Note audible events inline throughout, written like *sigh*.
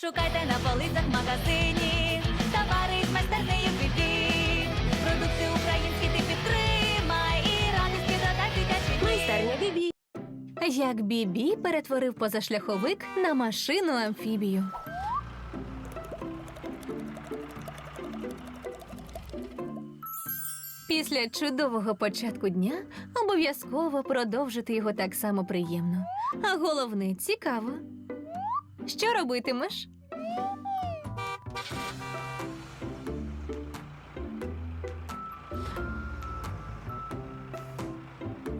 Шукайте на полицях магазині, товари з майстернею бібі. Продукти українські ти підтримай і радості додай дитячий дім. Майстерня Бібі. Як Бібі перетворив позашляховик на машину амфібію. Після чудового початку дня обов'язково продовжити його так само приємно. А головне цікаво. Що робитимеш?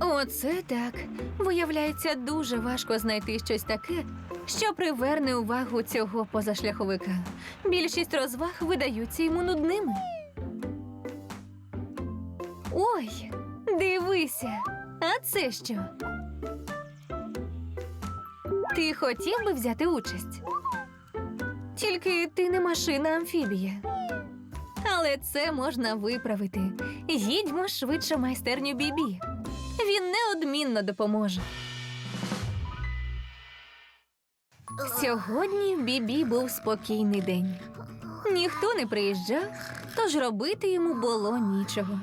Оце так. Виявляється, дуже важко знайти щось таке, що приверне увагу цього позашляховика. Більшість розваг видаються йому нудними. Ой, дивися, а це що? Ти хотів би взяти участь? Тільки ти не машина амфібія. Але це можна виправити. Їдьмо швидше майстерню Бібі. Він неодмінно допоможе. Сьогодні Бібі був спокійний день. Ніхто не приїжджав, тож робити йому було нічого.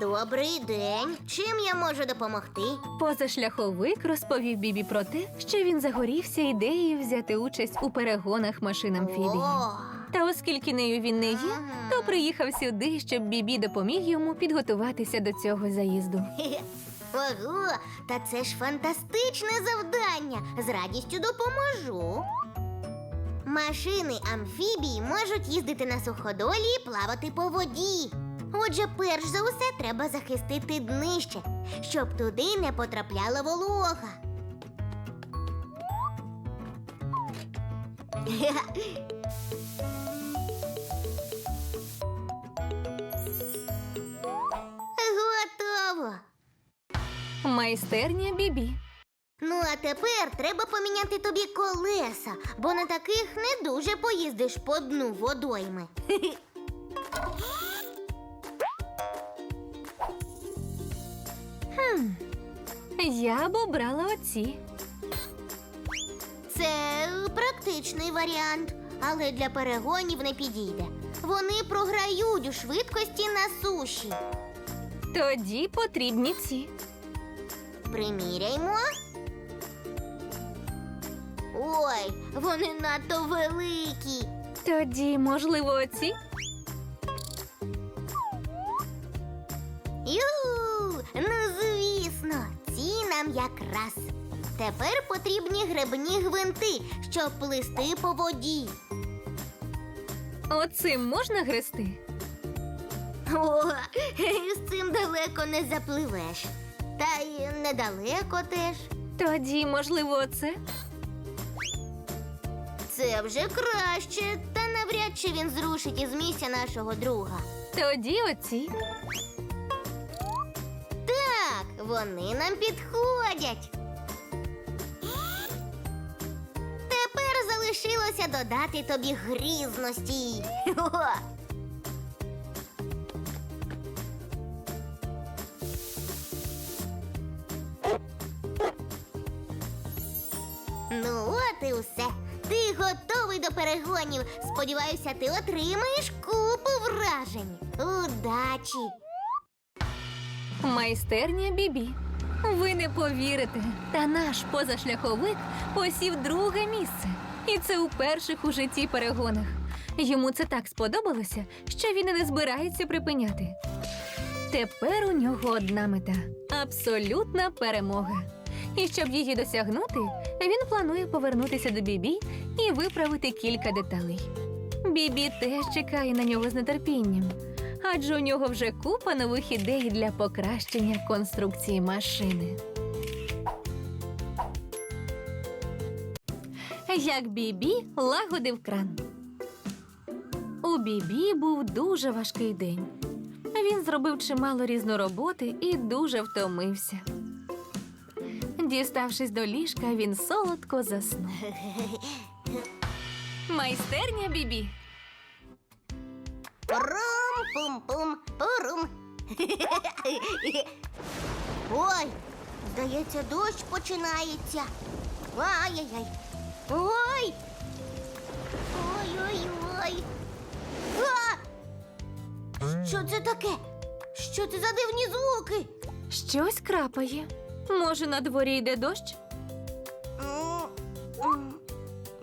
Добрий день. Чим я можу допомогти? Позашляховик розповів Бібі про те, що він загорівся ідеєю взяти участь у перегонах машин амфібії. О, Та оскільки нею він не є, то приїхав сюди, щоб Бібі допоміг йому підготуватися до цього заїзду. хе-хе. *laughs* Ого, та це ж фантастичне завдання. З радістю допоможу. Машини амфібії можуть їздити на суходолі і плавати по воді. Отже, перш за усе треба захистити днище, щоб туди не потрапляла волога. Готово. Майстерня Бібі. Ну, а тепер треба поміняти тобі колеса, бо на таких не дуже поїздиш по дну водойми. *laughs* Я б обрала оці. Це практичний варіант, але для перегонів не підійде. Вони програють у швидкості на суші. Тоді потрібні ці. Приміряймо. Ой, вони надто великі. Тоді, можливо, оці? Ю, нам якраз. Тепер потрібні гребні гвинти, щоб плисти по воді. Оцим можна грести? О, *laughs* з цим далеко не запливеш. Та й недалеко теж. Тоді, можливо, оце? Це вже краще, та навряд чи він зрушить із місця нашого друга. Тоді оці. Вони нам підходять. Тепер залишилося додати тобі грізності. Ну, от і все. Ти готовий до перегонів. Сподіваюся, ти отримаєш купу вражень. Удачі! Майстерня Бібі. Ви не повірите, та наш позашляховик посів друге місце. І це у перших у житті перегонах. Йому це так сподобалося, що він і не збирається припиняти. Тепер у нього одна мета абсолютна перемога. І щоб її досягнути, він планує повернутися до Бібі і виправити кілька деталей. Бібі теж чекає на нього з нетерпінням, адже у нього вже купа нових ідей для покращення конструкції машини. Як Бібі лагодив кран. У Бібі був дуже важкий день. Він зробив чимало різнороботи і дуже втомився. Діставшись до ліжка, він солодко заснув. *laughs* Майстерня Бібі. Пурум. Ой, здається, дощ починається. Ай-яй-яй. Ой. Ой-ой-ой. Що це таке? Що це за дивні звуки? Щось крапає. Може, на дворі йде дощ?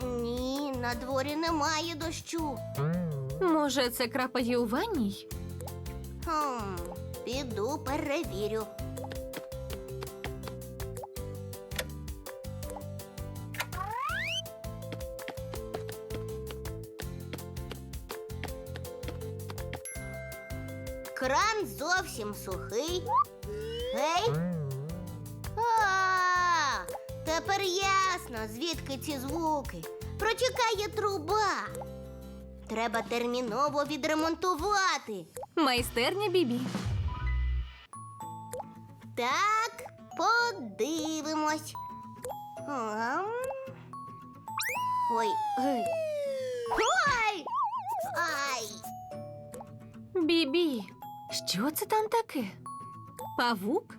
Ні, на дворі немає дощу. Може, це крапає у ванній? Хм, піду перевірю. Кран зовсім сухий. Гей. А, тепер ясно, звідки ці звуки. Протікає труба. Треба терміново відремонтувати. Майстерня Бібі. Так, подивимось. Ой. Ой. Ой! Ай! Бібі. Що це там таке? Павук?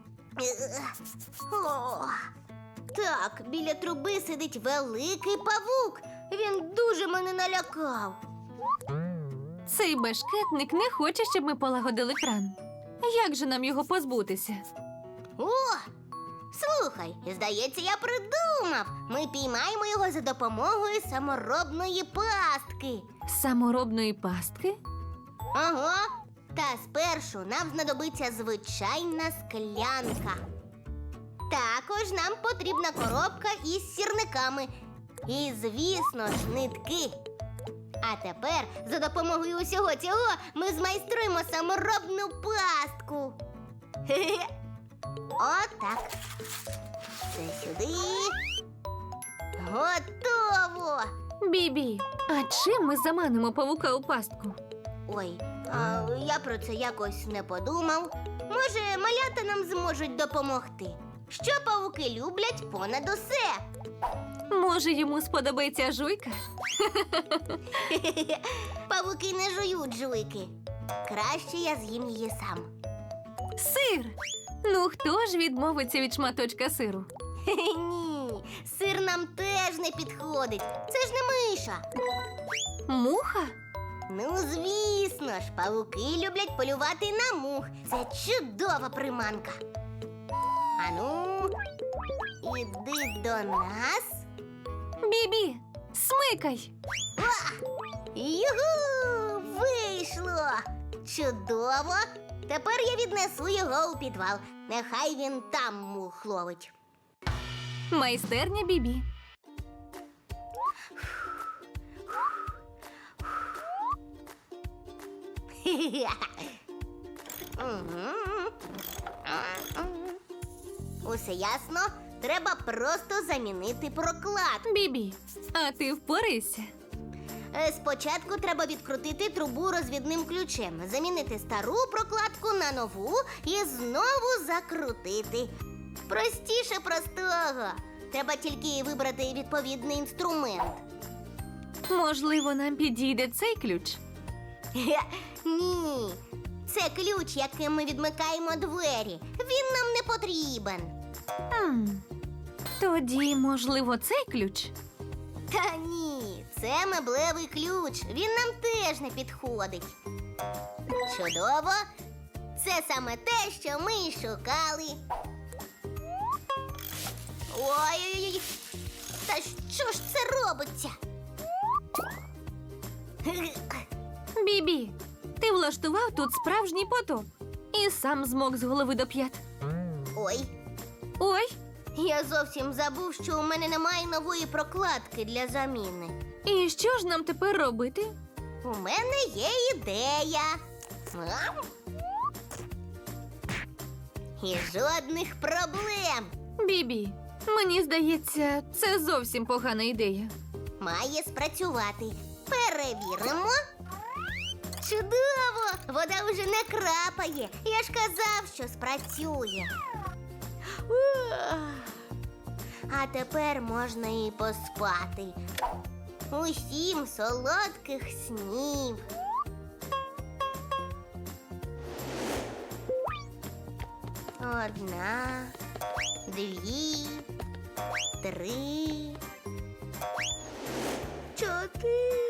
О. Так, біля труби сидить великий павук. Він дуже мене налякав. Цей бешкетник не хоче, щоб ми полагодили кран. Як же нам його позбутися? О! Слухай, здається, я придумав. Ми піймаємо його за допомогою саморобної пастки. Саморобної пастки? Ага. Та спершу нам знадобиться звичайна склянка. Також нам потрібна коробка із сірниками. І, звісно ж, нитки. А тепер за допомогою усього цього ми змайструємо саморобну пастку. Хе-хе. *laughs* Отак. Це сюди. Готово. Бібі, а чим ми заманимо павука у пастку? Ой, а я про це якось не подумав. Може, малята нам зможуть допомогти. Що павуки люблять понад усе? Може, йому сподобається жуйка? *laughs* Павуки не жують жуйки. Краще я з'їм її сам. Сир! Ну хто ж відмовиться від шматочка сиру? Хе-хе, *laughs* Ні, сир нам теж не підходить. Це ж не миша. Муха? Ну, звісно ж, павуки люблять полювати на мух. Це чудова приманка. Ану, іди до нас. Бібі, смикай! Югу! Чудово! Тепер я віднесу його у підвал. Нехай він там мух ловить. Майстерня Бібі. Усе ясно? Треба просто замінити проклад. Бібі, а ти впорайся. Е, Спочатку треба відкрутити трубу розвідним ключем, замінити стару прокладку на нову і знову закрутити. Простіше простого. Треба тільки вибрати відповідний інструмент. Можливо, нам підійде цей ключ. Хе, Ні, це ключ, яким ми відмикаємо двері. Він нам не потрібен. Хм. Тоді, можливо, цей ключ. Та ні, це меблевий ключ. Він нам теж не підходить. Чудово. Це саме те, що ми й шукали. Ой-ой-ой. Та що ж це робиться? Бібі, ти влаштував тут справжній потоп і сам змок з голови до п'ят. Ой, Ой, я зовсім забув, що у мене немає нової прокладки для заміни. І що ж нам тепер робити? У мене є ідея. Ам. І жодних проблем. Бібі, мені здається, це зовсім погана ідея. Має спрацювати. Перевіримо. Чудово! Вода вже не крапає. Я ж казав, що спрацює. Ух. А тепер можна і поспати. Усім солодких снів. Одна, дві, три, чотири.